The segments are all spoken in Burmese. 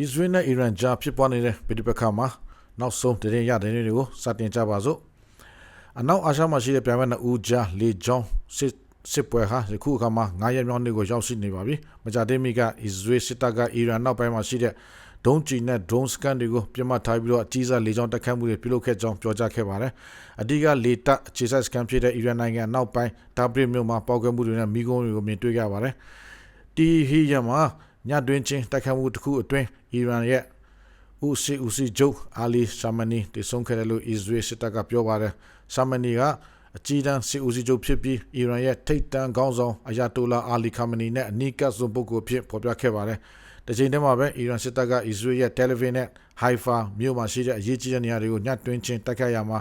အစ္စရေးနဲ့အီရန်ကြားဖြစ်ပွားနေတဲ့ပြည်ပခါမှာနောက်ဆုံးတရင်ရတဲ့တွေကိုစတင်ကြပါစို့အနောက်အာရှမှာရှိတဲ့ပြိုင်ဘက်နှစ်ဦးကြားလေကြောင်းစစ်စစ်ပွဲဟာယခုအခါမှာ9ရက်မြောက်နေ့ကိုရောက်ရှိနေပါပြီမကြသေးမီကအစ္စရေးစစ်တပ်ကအီရန်နောက်ပိုင်းမှာရှိတဲ့ဒုံးကျည်နဲ့ drone scan တွေကိုပြစ်မှတ်ထားပြီးတော့အကြီးစားလေကြောင်းတိုက်ခိုက်မှုတွေပြုလုပ်ခဲ့ကြောင်းပြောကြားခဲ့ပါတယ်။အဓိကလေတပ်အခြေစိုက် scan ဖြစ်တဲ့အီရန်နိုင်ငံနောက်ပိုင်းဒါဘရစ်မြို့မှာပေါက်ကွဲမှုတွေနဲ့မိကုန်းတွေကိုမြင်တွေ့ရပါတယ်။တီဟီယမ်မှာ ညတွင်ချင်းတိုက်ခိုက်မှုတစ်ခုအတွင်းအီရန်ရဲ့ဦးစီဦးစီဂျိုအာလီရှာမနီတည်ဆုံခဲ့တယ်လို့အစ္စရေးစစ်တပ်ကပြောပါတယ်ရှာမနီကအကြီးတန်းစီဦးစီချုပ်ဖြစ်ပြီးအီရန်ရဲ့ထိပ်တန်းခေါင်းဆောင်အယာတိုလာအာလီခါမနီနဲ့အနီးကပ်ဆုံးပုဂ္ဂိုလ်ဖြစ်ဖော်ပြခဲ့ပါတယ်။တချိန်တည်းမှာပဲအီရန်စစ်တပ်ကအစ္စရေးရဲ့တယ်လီဗီနဲ့ဟိုင်ဖာမြို့မှာရှိတဲ့အရေးကြီးတဲ့နေရာတွေကိုညှပ်တွင်းချင်းတိုက်ခိုက်ရမှာ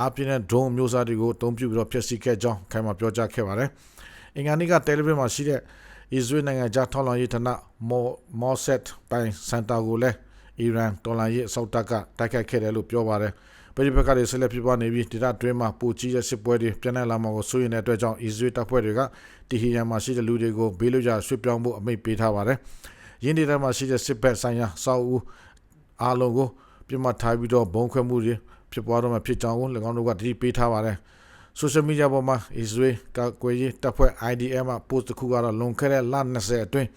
အပြင်းတဲ့ဒရုန်းမျိုးစားတွေကိုအသုံးပြုပြီးတော့ဖျက်ဆီးခဲ့ကြောင်းခိုင်မာပြောကြားခဲ့ပါတယ်။အင်္ဂါနေ့ကတယ်လီဗီမှာရှိတဲ့ အစ္စရေးနိုင်ငံကြားထောက်လှမ်းရေးဌာနမောမော့ဆက်ပိုင်စင်တာကိုလည်းအီရန်တော်လှန်ရေးအစောက်တပ်ကတိုက်ခိုက်ခဲ့တယ်လို့ပြောပါတယ်။ပြည်ပကတွေဆက်လက်ဖြစ်ပွားနေပြီးဒေသတွင်းမှာပူကြီးတဲ့စစ်ပွဲတွေပြန်လည်လာမှာကိုစိုးရိမ်တဲ့အတွက်ကြောင့်အစ္စရေးတပ်ဖွဲ့တွေကတီဟီယန်မှာရှိတဲ့လူတွေကိုဘေးလွတ်ရာရွှေ့ပြောင်းဖို့အမိန့်ပေးထားပါတယ်။ရင်းနေတဲ့မှာရှိတဲ့စစ်ဘက်ဆိုင်ရာစောက်ဦးအားလုံးကိုပြစ်မှတ်ထားပြီးတော့ဘုံခွဲမှုတွေဖြစ်ပွားတော့မှဖြစ်ကြောင်းကို၎င်းတို့ကတတိပေးထားပါတယ်။ social media ပေါ်မှာ Israel ကကွယ်ရေးတပ်ဖွဲ့ IDM မှာ post တစ်ခုကတော့လွန်ခဲ့တဲ့လ20အတွင်း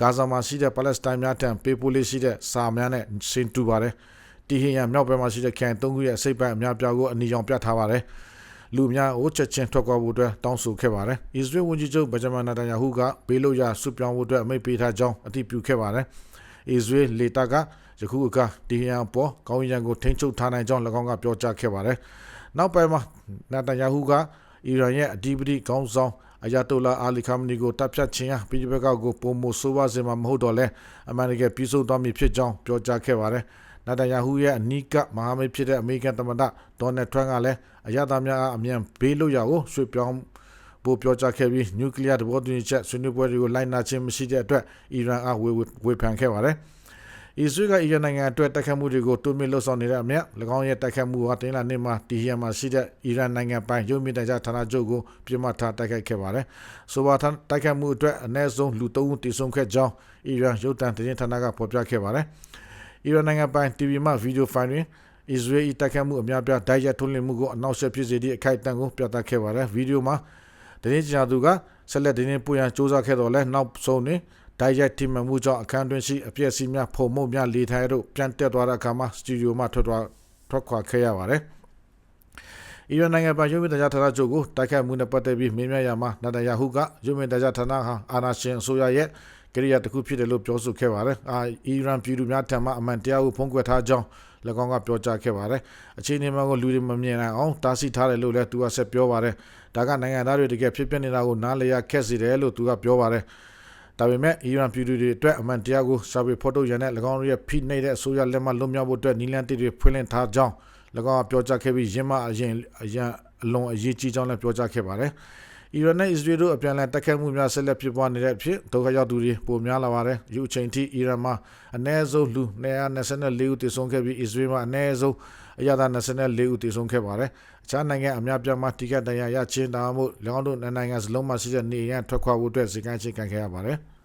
ဂါဇာမှာရှိတဲ့ပါလက်စတိုင်းများထံပေးပို့လေးရှိတဲ့စာများနဲ့ရှင်းတူပါတယ်။တီဟီယန်မြောက်ဘက်မှာရှိတဲ့ခိုင်သုံးခုရဲ့စိတ်ပိုင်းအများပြားကိုအနီရောင်ပြထားပါတယ်။လူများကိုချက်ချင်းထွက်ခွာဖို့အတွက်တောင်းဆိုခဲ့ပါတယ်။အစ္စရေးဝန်ကြီးချုပ်ဗဂျမန်နာတန်ယာဟုကဘေးလို့ရဆွပြောင်းဖို့အတွက်အမိန့်ပေးထားကြောင်းအတည်ပြုခဲ့ပါတယ်။အစ္စရေးလေတပ်ကယခုအခါတီဟီယန်ပေါ်ကောင်းရန်ကိုထိန်းချုပ်ထားနိုင်ကြောင်း၎င်းကပြောကြားခဲ့ပါတယ်။ နောက်ပိုင်းမှာနာတန်ယာဟုကအီရန်ရဲ့အဓိပတိခေါင်းဆောင်အယာတိုလာအာလီခါမနီကိုတပ်ဖြတ်ခြင်းဟာပြည်ပကောက်ကိုပုံမဆိုးဝါးစေမှာမဟုတ်တော့လဲအမှန်တကယ်ပြီးဆုံးသွားမည်ဖြစ်ကြောင်းပြောကြားခဲ့ပါတယ်။နာတန်ယာဟုရဲ့အနီးကမဟာမိတ်ဖြစ်တဲ့အမေရိကန်သမ္မတဒေါ်နယ်ထရန့်ကလည်းအယာသားများအမြန်ဘေးလို့ရကိုရွှေ့ပြောင်းဖို့ပြောကြားခဲ့ပြီးနျူကလ িয়ার သဘောတူညီချက်ဆွေးနွေးပွဲတွေကိုလိုက်နာခြင်းမရှိတဲ့အတွက်အီရန်အားဝေဝေဖန်ခဲ့ပါတယ်။ အစ္စရေးကအီရန်နိုင်ငံအတွက်တိုက်ခတ်မှုတွေကိုတိုးမြင့်လှုပ်ဆောင်နေတဲ့အမြတ်၎င်းရဲ့တိုက်ခတ်မှုဟာတင်းလာနေ့မှာတီဟီယန်မှာရှိတဲ့အီရန်နိုင်ငံပိုင်ရုပ်မြင့်တရားဌာနချုပ်ကိုပြစ်မှတ်ထားတိုက်ခိုက်ခဲ့ပါတယ်။ဆိုပါတိုက်ခတ်မှုအတွက်အနည်းဆုံးလူ၃ဦးတိစုံခဲ့ကြောင်းအီရန်ရုပ်သံသတင်းဌာနကဖော်ပြခဲ့ပါတယ်။အီရန်နိုင်ငံပိုင် TV မှာဗီဒီယိုဖိုင်တွင်အစ္စရေးတိုက်ခတ်မှုအများပြားဒိုင်ရက်ထုတ်လွှင့်မှုကိုအနောက်ရှက်ဖြစ်စေသည့်အခိုက်အတန့်ကိုပြသခဲ့ပါတယ်။ဗီဒီယိုမှာတင်းချာသူကဆက်လက်တင်းပွေရန်စ조사ခဲ့တော့လဲနောက်ဆုံးတွင် ဓာတ်ရိုက်ထိမှန်မှုကြောင့်အခန်းတွင်ရှိအပျက်စီးများဖုံမှုများလေထိုင်တို့ပြန်တက်သွားတဲ့အခါမှာစတူဒီယိုမှထွက်သွားထွက်ခွာခဲ့ရပါတယ်။အီရန်နိုင်ငံပိုင်ရုပ်မြင်သံကြားဌာနချုပ်ကိုတိုက်ခိုက်မှုနဲ့ပတ်သက်ပြီးမေးမြန်းရမှာနာတယာဟုကရုပ်မြင်သံကြားဌာနဟာအာနာရှင်အစိုးရရဲ့ကိရိယာတစ်ခုဖြစ်တယ်လို့ပြောဆိုခဲ့ပါတယ်။အာအီရန်ပြည်သူများထံမှအမှန်တရားကိုဖုံးကွယ်ထားကြောင်း၎င်းကပြောကြားခဲ့ပါတယ်။အခြေအနေမှကိုလူတွေမမြင်နိုင်အောင်တားဆီးထားတယ်လို့လည်းသူကဆက်ပြောပါတယ်။ဒါကနိုင်ငံသားတွေတကယ်ဖြစ်ပျက်နေတာကိုနားလည်ရခက်စေတယ်လို့သူကပြောပါတယ်။ ဒါပေမဲ့အီရန်ပြည်သူတွေအတွက်အမှန်တရားကိုစာပေဖော်ထုတ်ရန်နဲ့၎င်းတို့ရဲ့ဖိနှိပ်တဲ့အစိုးရလက်မှလွတ်မြောက်ဖို့အတွက်နီလန်တီတွေဖွင့်လှစ်ထားကြောင်း၎င်းကပြောကြားခဲ့ပြီးရင်းမအရင်အရန်အလွန်အရေးကြီးကြောင်းလည်းပြောကြားခဲ့ပါတယ်။ အီရန်နဲ့အစ္စရေးတို့အပြန်အလှန်တိုက်ခိုက်မှုများဆက်လက်ဖြစ်ပွားနေတဲ့အဖြစ်ဒုက္ခရောက်သူတွေပိုများလာပါတယ်။ယူအချိန်ထိအီရန်မှာအနည်းဆုံးလူ224ဦးသေဆုံးခဲ့ပြီးအစ္စရေးမှာအနည်းဆုံးအရသာ24ဦးသေဆုံးခဲ့ပါတယ်။အခြားနိုင်ငံအများပြားမှာတိကျတရားရချင်းတာမှု၎င်းတို့နိုင်ငံစလုံးမှာရှိတဲ့နေရန်ထွက်ခွာဖို့အတွက်စီကံချင်းခံခဲ့ရပါတယ်။